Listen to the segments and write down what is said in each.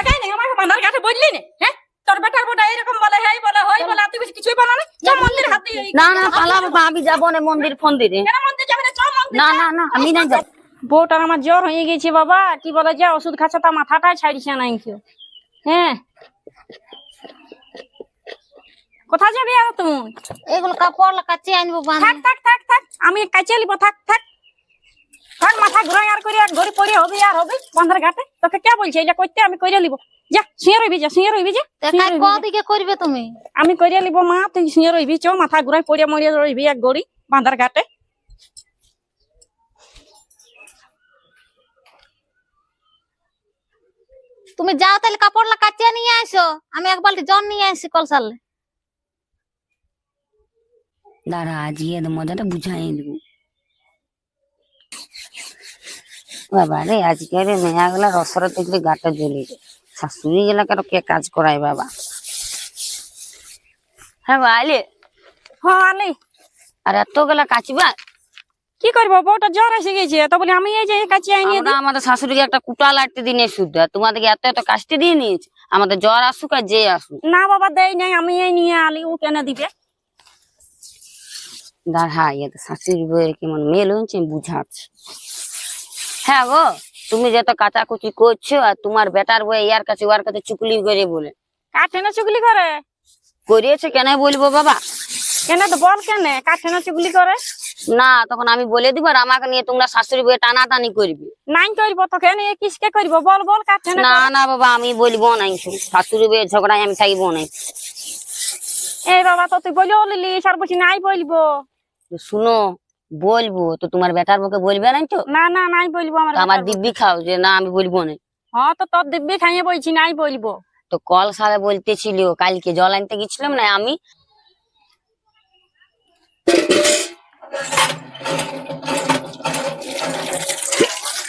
লাগাই নাই কাছে বললি না হ্যাঁ? তোর বেটার বোটা এরকম বলে হেই বলে হই বলে তুই কিছু কিছুই বলো না চল মন্দির হাত না না পালা বাবা আমি যাব না মন্দির ফন্দিরে। মন্দির যাবে না? চল মন্দির না না না আমি না যাব। বউটার আমার জ্বর হয়ে গেছে বাবা কি বলে যে ওষুধ খাচ্ছে তা মাথাটাই ছাড়িছে না কেউ হ্যাঁ? কোথায় যাবি আর তুমি এগুলো কাপড় কাচে আনব থাক থাক থাক থাক আমি কাছে লিব থাক থাক। থাক মাথা ঘুরাই আর করে এক ঘড়ি পড়ে হবে আর হবে বন্ধের ঘাটে। তোকে কে বলছে এটা করতে আমি করে লিব যা শুয়ে রইবি যা শুয়ে রইবি যা যা। করবে তুমি? আমি করে লিব মা তুই শুয়ে রইবি চ মাথা ঘুরাই পড়ে মরে রইবি এক গড়ি বাঁধার ঘাটে। তুমি যাও তাহলে কাপড় কাচে নিয়ে আসো। আমি এক বালতি জল নিয়ে আসি কলসালে। দাঁড়া আজকে এর মজাটা বুঝাই দিব বাবা রে আজকে রে মেয়া গেলা রসরে দেখলে গাটা জ্বলি রে শাশুড়ি গেলা কেন কে কাজ করাই বাবা? হ্যাঁ আইলে হ্যাঁ আলি। আর এত গেলা কাচিবা? কি করব বউটা জ্বর এসে গেছে তো বলে আমি এই যে কাছে আইনি আমাদের শাশুড়িকে একটা কুটা লাটতে দিনে শুদ্ধ তোমাদেরকে এত এত কাশতে দিয়ে নিয়েছে। আমাদের জ্বর আসুক আর যে আসুক। না বাবা দেই নাই আমি এই নিয়ে আলি ও কেন দিবে? দাঁড়া ইয়ে শাশুড়ি বইয়ের কেমন মেল হচ্ছে বুঝাচ্ছে। হ্যাঁ গো। তুমি যত কাচাকুচি করছ আর তোমার বেটার বই ইয়ার কাছে ওয়ার কাছে চুকলি করে বলে। কাঠে না চুগলি করে? করিয়েছে কেন বলব বাবা? কেন তো বল কেন? কাঠে না চুগলি করে? না তখন আমি বলে দিব আর আমাকে নিয়ে তোমরা শাশুড়ি বইয়ে টানাটানি করবি। নাই করব তো কেন? এ কিসকে করব? বল বল কাঠে না না না বাবা আমি বলব নাই। শাশুড়ি বইয়ের ঝগড়ায় আমি থাকব না এই বাবা তো তুই বলেও লিলি সার বসি নাই বলব। শুনো বলব তো তোমার বেটার বউকে বলবে না তো? না না নাই বলব আমার আমার দিব্যি খাও যে না আমি বলব না হ্যাঁ তো তোর দিব্যি খাইয়ে বলছি নাই বলব। তো কল সালে বলতেছিল কালকে জল আনতে গেছিলাম না আমি?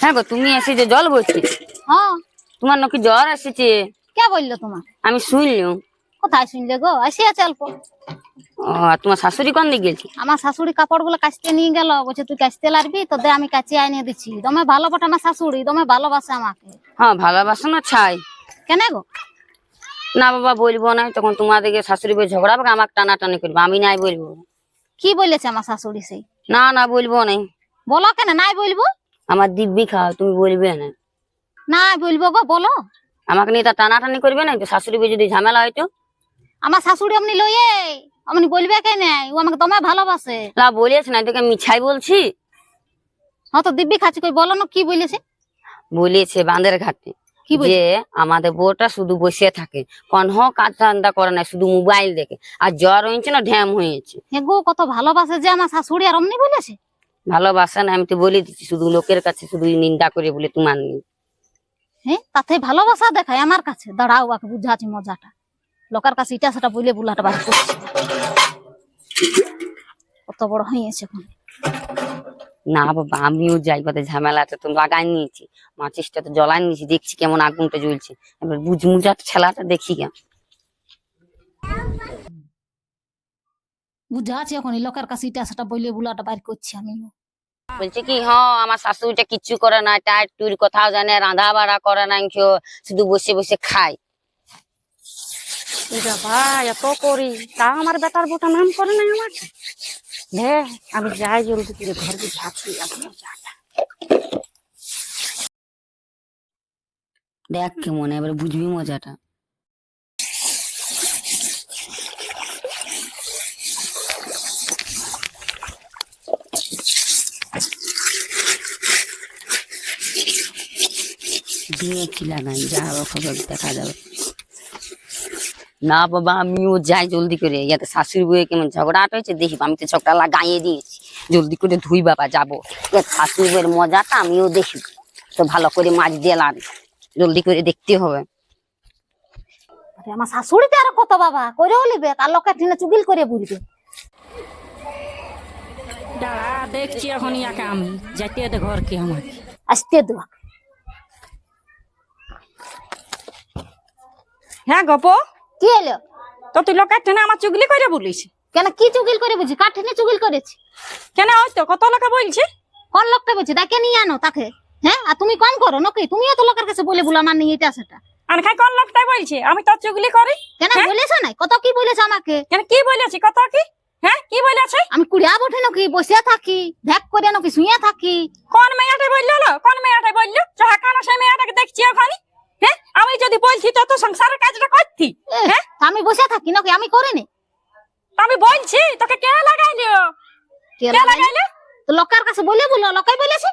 হ্যাঁ গো তুমি এসে যে জল বলছি? হ্যাঁ। তোমার নাকি জ্বর এসেছে। কে বলল তোমার? আমি শুনলাম। কোথায় শুনলে গো? আসি আছে অল্প। ও আর তোমার শাশুড়ি কোন দিকে গেছি? আমার শাশুড়ি কাপড়গুলো কাচতে নিয়ে গেল। বলছে তুই কাচতে লাগবি তো দে আমি কাচে আনিয়ে দিচ্ছি। দমে ভালো বটে আমার শাশুড়ি দমে ভালোবাসে আমাকে। হ্যাঁ ভালোবাসো না ছাই। কেন গো? না বাবা বলব না তখন তোমার তোমাদেরকে শাশুড়ি বই ঝগড়া হবে আমাকে টানাটানি করবে আমি নাই বলব। কি বলেছে আমার শাশুড়ি সেই? না না বলব না বলো কেন নাই বলব? আমার দিব্যি খাও তুমি বলবে না। নাই বলব গো বলো। আমাকে নিয়ে তা টানাটানি করবে না তো শাশুড়ি বই যদি ঝামেলা হয়তো? আমার শাশুড়ি অমনি লইয়ে অমনি বলবে কে কেন? ও আমাকে তোমায় ভালোবাসে। না বলিয়েছে না তোকে মিছাই বলছি। হ্যাঁ তো দিব্যি খাচ্ছি কই বলো না কি বলেছে বলিয়েছে বাঁধের ঘাটে কি বলছে যে আমাদের বউটা শুধু বসে থাকে। কোন কাজ ধান্দা করে না শুধু মোবাইল দেখে। আর জ্বর হয়েছে না ঢ্যাম হয়েছে। হে গো কত ভালোবাসে যে আমার শাশুড়ি আর অমনি বলেছে? ভালোবাসে না আমি তো বলে দিচ্ছি শুধু লোকের কাছে শুধু নিন্দা করে বলে তোমার নেই। হ্যাঁ তাতে ভালোবাসা দেখায় আমার কাছে। দাঁড়াও বুঝাচ্ছি মজাটা। লোকের কাছে ইটা সেটা বইলে বুলাটা বার করছে। কত বড় হয়েছে এখন। না বাবা আমিও যাই বাদে ঝামেলাটা তো লাগাই নিয়েছি। মাচিসটা তো জ্বলাই নিয়েছি দেখছি কেমন আগুনটা জ্বলছে। এবার বুঝমুজার ছেলাটা দেখি কেন বুঝাচ্ছি এখন এই লোকের কাছে এটা সেটা বলে বুলাটা বার করছি আমি বলছে কি হ্যাঁ আমার শাশুড়িটা কিচ্ছু করে না টাইট টুর কোথাও জানে রাধা বাড়া করে না কেউ শুধু বসে বসে খায়। ভাই, এত করি। তা আমার বেটার বোটা নাম করে না আমাকে? দে আমি যাই জলদি করে ঘর দিয়ে ঝাঁকি দেখ কেমন, এবার বুঝবি মজাটা। দিনে কি লাগাই যা খবর দেখা যাবে। না বাবা আমিও যাই জলদি করে। ইয়াতে শাশুড়ি বউয়ে কেমন ঝগড়া হয়েছে? দেখি আমি তো ঝগড়া লাগাইয়ে দিয়েছি। জলদি করে ধুই বাবা যাব। ইয়ার শাশুড়ি বউয়ের মজাটা আমিও দেখি। তো ভালো করে মাছ দিয়ে লাগে জলদি করে দেখতে হবে। আমার শাশুড়িতে আর কত বাবা? করেও লিবে আর লোকের ঠিনে চুগিল করে বুঝবে দাঁড়া দেখছি এখন ইয়াকে আমি। যাইতে দে ঘরকে আমাকে। আসতে দেওয়া হ্যাঁ গপ। কি এলো তো তুই লোকের টেনে আমার চুগলি করে বলিস? কেন কি চুগিল করে বুঝি? কার ঠিনে চুগিল করেছি? কেন ওই তো কত লোকে বলছে? কোন লোককে বলছি? তাকে নিয়ে আনো তাকে। হ্যাঁ? আর তুমি কম করো নাকি? তুমিও তো লোকের কাছে বলে বুলা না নিয়ে এটা সেটা। আর খাই কোন লোকটাই বলছে? আমি তোর চুগলি করি। কেন হ্যাঁ? বলেছে না কত কি বলেছে আমাকে? কেন কি বলেছি? কত কি? হ্যাঁ? কি বলেছে? আমি কুড়িয়া বঠে নাকি? বসে থাকি ভ্যাক করে নাকি শুয়ে থাকি? কোন মেয়েটা বলল? কোন মেয়েটা বলল? যাহা কেন সেই মেয়েটাকে দেখছি ওখানে? হ্যাঁ? আমি যদি বলছি তো তো সংসারের কাজটা করতি হ্যাঁ? আমি বসে থাকি নাকি? আমি করিনি তো আমি বলছি তোকে কে লাগাইলো? কে কে লাগাইলো? তো লোকের কাছে বলে বলো লোকে বলেছে।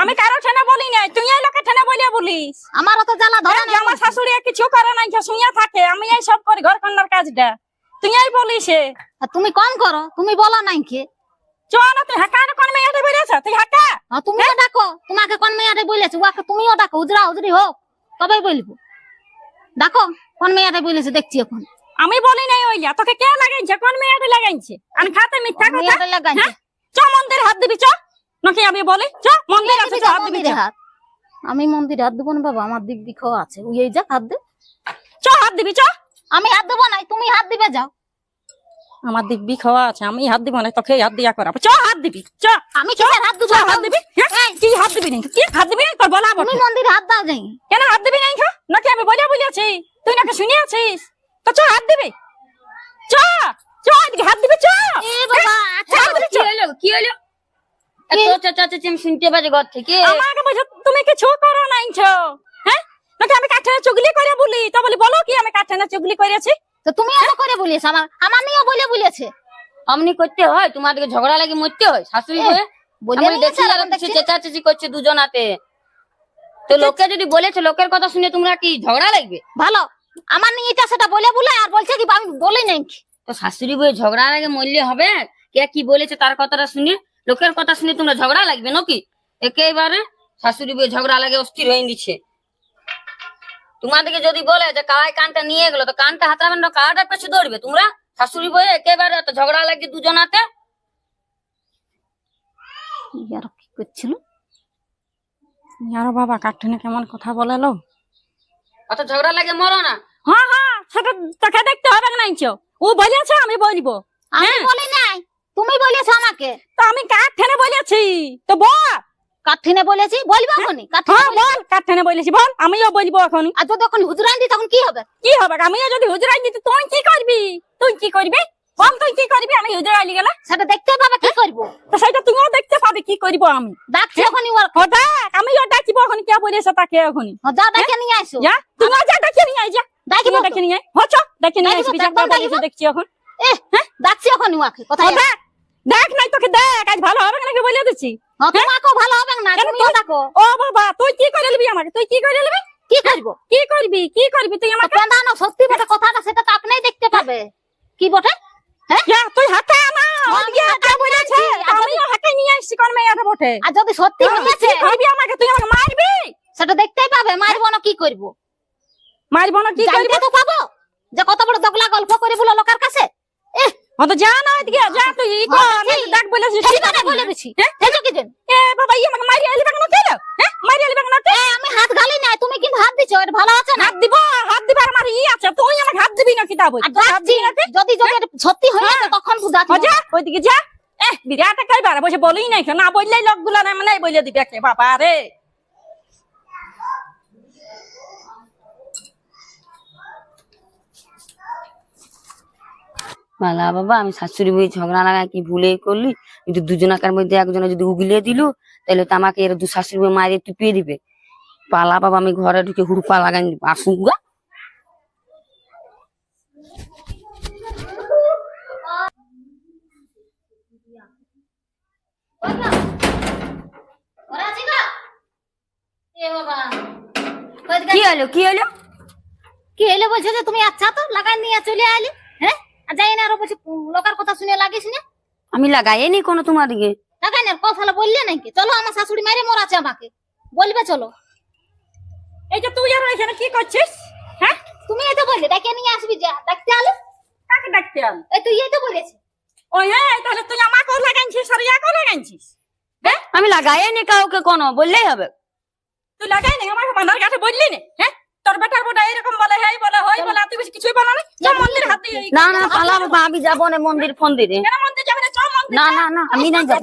আমি কারও ঠেনা বলি নাই তুই এই লোকের ঠেনা বলিয়া বলিস। আমার অত জ্বালা ধরে হ্যাঁ, না আমার শাশুড়ি কিছু করে নাই যে শুইয়া থাকে আমি এই সব করি ঘর কন্যার কাজটা। তুই এই বলিস। আর তুমি কম করো তুমি বলো নাই কি। চ না তুই হাঁকা না কোন মেয়েটা বেরিয়েছ তুই হাঁকা? আর তুমিও ডাকো তোমাকে কোন মেয়ারে বলেছ? ওকে তুমিও ডাকো উজরা উজরি হোক। তবে বলব। দেখো কোন মেয়াদে বলেছে দেখছি এখন। আমি বলি নাই ওইয়া তোকে কে লাগাইছে? কোন মেয়েটা লাগাইছে? আমি খাতে মিথ্যা কথা? মেয়াদে লাগাইছে? হ্যাঁ? চ মন্দির হাত দিবি চ। নাকি আমি বলি? চ মন্দির আছে হাত দিবি হাত। আমি মন্দিরে হাত দেবো না বাবা আমার দিক দিকও আছে। ওই যা হাত দে। চ হাত দিবি চ। আমি হাত দেবো না তুমি হাত দিবে যাও। আমার দিব্যি খাওয়া আছে আমি হাত দিব না তোকে হাত দিয়া করাবো। চ হাত দিবি চ। আমি কিসের হাত চ দেবো হাত দিবি? হ্যাঁ? কি হাত দিবি নাই কি হাত দিবি? তোর বলা বটে। মন্দিরে হাত দাও যাই। কেন হাত দিবি নাই খা নাকি আমি বলিয়া বলিয়াছি? তুই নাকি শুনিয়াছিস? তো চ হাত দিবি। চ চ এদিকে হাত দিবি চ। এ বাবা আচ্ছা হাত দিবি, কি হলো কি হলো এত চাচা চাচি আমি শুনতে পাচ্ছি ঘর থেকে। আমাকে বলছো তুমি কিছু করো নাই ছো হ্যাঁ? নাকি আমি কাঠেনা চুগলি করে বলি? তো বলি বলো কি আমি কাঠেনা চুগলি করেছি তো তুমি এত করে বলিস আমার আমার নিয়েও বলে বলেছে। অমনি করতে হয় তোমাদেরকে ঝগড়া লাগে মরতে হয় শাশুড়ি হয়ে? বলে আমি দেখছি আর আর এখন দেখছি চেঁচা চেঁচি করছে দুজনাতে। তো লোকে যদি বলেছে লোকের কথা শুনে তোমরা কি ঝগড়া লাগবে? ভালো। আমার নিয়ে এটা সেটা বলে বলে আর বলছে কি আমি বলি নাই। তো শাশুড়ি বয়ে ঝগড়া লাগে মরলে হবে? কে কি বলেছে তার কথাটা শুনে? লোকের কথা শুনে তোমরা ঝগড়া লাগবে নাকি? একেবারে শাশুড়ি বয়ে ঝগড়া লাগে অস্থির হয়ে দিচ্ছে। তোমাদেরকে যদি বলে যে কাওয়াই কানটা নিয়ে গেলো তো কানটা হাতাবেন না কাওয়াটার পেছু দৌড়বে তোমরা শাশুড়ি বয়ে একেবারে তো ঝগড়া লাগে দুজনাতে? কি করছিল? বাবা কাঠেনা কেমন কথা বলে লো অত ঝগড়া লাগে মরো না। হ্যাঁ হ্যাঁ সেটা তোকে দেখতে হবে নাই ছো ও বলেছে আমি বলব। আমি হ্যাঁ। বলি নাই। তুমি বলেছ আমাকে। তো আমি কাঠেনে বলেছি। তো বল। কাঠিনে বলেছি বলব এখনই কাঠিনে হ্যাঁ বল কাঠেনে বলেছি বল আমিও বলব এখন আর যদি এখন হুজরান দি তখন কি হবে? কি হবে? আমিও যদি হুজরাই দিতে তুই কি করবি? তুই কি করবি? বল তুই কি করবি? আমি হুজরাইলি গেলে। সেটা দেখতে পাবে কি করব? তো সেটা তুইও দেখতে পাবি কি করব আমি। ডাকছি এখনই ওর ও দেখ আমিও ডাকিব এখন কে বলেছে তাকে এখন ও যা ডেকে নিয়ে আসো যা তুইও যা ডাকি নিয়ে আয় যা। ডাকিব ডাকি নিয়ে আয়। হচ্ছ ডাকি নিয়ে আসবি যা বলেছে দেখছি এখন। এ ডাকছি এখনই ওকে কোথায় দেখ দেখ নাই তোকে দেখ আজ ভালো হবে নাকি বলে দিচ্ছি? হ্যাঁ? তোমাকেও ভালো হবে না তুমিও তুই- ও বাবা তুই কি করে নিবি আমাকে? তুই কি করে নিবি? কি করব? কি করবি? কি করবি তুই আমাকে? সত্যি বটে কথাটা সেটা তো আপনিই দেখতে পাবে। কি বটে? হ্যাঁ? তুই হাতে হাতে নিয়ে আসছি, আর আমিও হাতে নিয়ে আসছি কোন মেয়েটা বটে। আর যদি সত্যি হয়েছে করবি আমাকে? তুই আমাকে মারবি? সেটা দেখতেই পাবে মারবো না কি করব? মারবো না কি করবি? তো পাবো যে কত বড় দগলা গল্প করে বলো লোকের কাছে। এহ, তো যা না ওদিকে যা তুই ই কর হ্যাঁ, আমি ডাক বলেছিস ঠিক আছে বলে দিছি। হ্যাঁ? কি জন এ বাবা ই আমাকে মারি আইলি বাগনো কেন হ্যাঁ মারি আইলি বাগনো এ, আমি হাত গালি নাই তুমি কিন্তু হাত দিছো ভালো আছে না? হাত দিব হাত দিবার আমার ই আছে তুই আমাকে হাত দিবি না কি তা বল আর যাচ্ছি যদি যদি সত্যি হয়ে হ্যাঁ। তখন বুঝাচ্ছি। ও যা ওইদিকে যা। এ বিরাট একাই বারে বসে বলেই নাই না বললেই লোকগুলা না মানে বলে দিবে বাবা রে মালা বাবা আমি শাশুড়ি বই ঝগড়া লাগা কি ভুলে করলি? কিন্তু দুজনাকার মধ্যে একজনে যদি উগলিয়ে দিল তাহলে তো আমাকে এর দু শাশুড়ি বই মারিয়ে টুপিয়ে দিবে। পালা বাবা আমি ঘরে ঢুকে হুড়পা লাগাই আসুক গা। কি হলো কি হলো? কি এলে বলছে যে তুমি আচ্ছা তো লাগাই নিয়ে চলে হ্যাঁ আর যাই না আরও বলছে লোকের কথা শুনে লাগিস না। আমি লাগাই নি কোনো তোমার দিকে। লাগাই না কথা বললে নাকি? চলো আমার শাশুড়ি মারে মরাছে আমাকে। বলবে চলো। এই যে তুই আর এখানে কি করছিস? হ্যাঁ? তুমি এই তো বললে ডাকে নিয়ে আসবি যা ডাকতে আলো। কাকে ডাকতে আল? এই তুই এই তো বলেছি। ওই হ্যাঁ তাহলে তুই আমাকেও লাগাইছিস আর ইয়াকেও লাগাইছিস? হ্যাঁ? আমি লাগাই নি কাউকে কোনো বললেই হবে। তুই লাগাই নি আমাকে বান্ধার কাছে বললি না হ্যাঁ? তোর বেটার বোটা এরকম বলে হেই বলে হই বলে তুই কিছুই বলো না চল মন্দির হাত দিয়ে না না পালা বাবা আমি যাব না মন্দির ফন্দিরে কেন মন্দির যাবে না চল মন্দির না না না আমি না যাব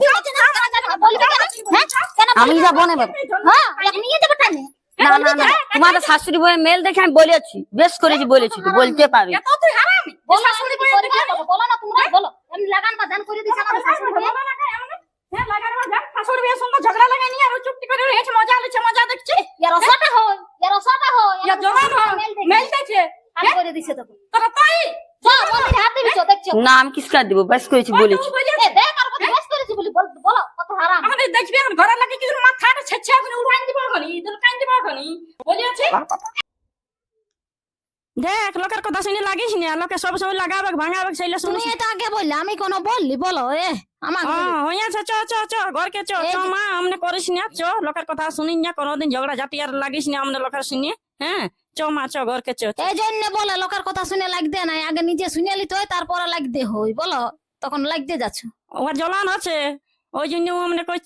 বলবে কেন হ্যাঁ কেন আমি যাব না বাবা হ্যাঁ এক নিয়ে টানে না না না তোমাদের শাশুড়ি বউয়ের মেল দেখে আমি বলেছি বেশ করেছি বলেছি বলতে পারি এত তুই হারামি শাশুড়ি কি বউয়ের বলো না তোমরা বলো এমনি লাগান বা জান করে দিছে আমাদের শাশুড়ি বলে হ্যাঁ লাগার যা শাশুড়ি বিয়ের সঙ্গে ঝগড়া লাগাই নিয়ে আর চুপটি করে রয়েছে মজা লিছে মজা দেখছে হয় ইয়ার রসাটা হয় ইয়া জবান মেলতেছে হাত করে দিছে তো তোরা তাই না আমি কিস কাট দিব বেশ করেছি বলেছি। এ দেখ আর কত বেশ করেছি বলি বল বলো কত হারাম। আমাদের দেখবি এখন ঘরে লাগে কি মাথাটা ছেচ্ছে এখন উড়াই দিব খনি তোর কান দিব খনি বলিয়াছি দেখ লোকের কথা শুনে লাগিস না লোকে সব সময় লাগাবে ভাঙাবে সেইলে তুমি এটা আগে বললে আমি কোন বললি বলো এ আমার হ্যাঁ হইয়াছে চ চ চ ঘরকে চ চ মা আমনে করিস না চ লোকের কথা শুনিস না কোনোদিন ঝগড়া ঝাটি আর লাগিস না আমনে লোকের শুনিয়ে হ্যাঁ? চ মা চ ঘরকে চ চ। এই জন্য বলে লোকের কথা শুনে লাগতে নাই আগে নিজে শুনে লিতে হয় তারপরে লাগতে হই বলো তখন লাগতে যাচ্ছ ওর জলান আছে ওই জন্য আমনে কইছি